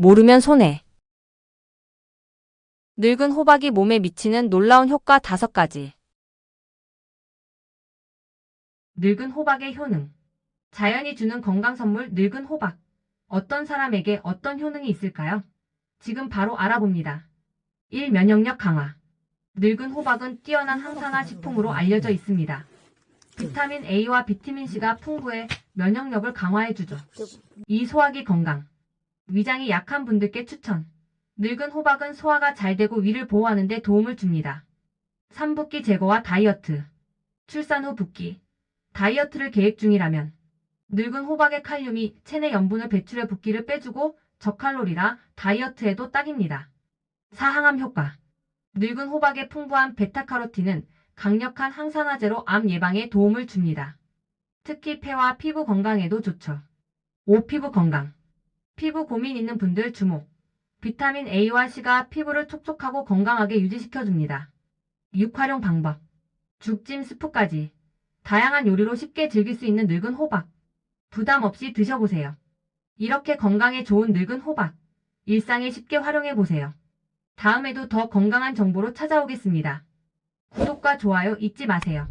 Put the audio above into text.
모르면 손해. 늙은 호박이 몸에 미치는 놀라운 효과 다섯 가지. 늙은 호박의 효능. 자연이 주는 건강 선물 늙은 호박. 어떤 사람에게 어떤 효능이 있을까요? 지금 바로 알아봅니다. 1. 면역력 강화. 늙은 호박은 뛰어난 항산화 식품으로 알려져 있습니다. 비타민 A와 비타민 C가 풍부해 면역력을 강화해주죠. 2. 소화기 건강. 위장이 약한 분들께 추천. 늙은 호박은 소화가 잘 되고 위를 보호하는 데 도움을 줍니다. 3. 붓기 제거와 다이어트. 출산 후 붓기. 다이어트를 계획 중이라면 늙은 호박의 칼륨이 체내 염분을 배출해 붓기를 빼주고 저칼로리라 다이어트에도 딱입니다. 4. 항암 효과. 늙은 호박의 풍부한 베타카로틴은 강력한 항산화제로 암 예방에 도움을 줍니다. 특히 폐와 피부 건강에도 좋죠. 5. 피부 건강. 피부 고민 있는 분들 주목. 비타민 A와 C가 피부를 촉촉하고 건강하게 유지시켜줍니다. 6. 활용 방법. 죽찜 스프까지. 다양한 요리로 쉽게 즐길 수 있는 늙은 호박. 부담 없이 드셔보세요. 이렇게 건강에 좋은 늙은 호박. 일상에 쉽게 활용해보세요. 다음에도 더 건강한 정보로 찾아오겠습니다. 구독과 좋아요 잊지 마세요.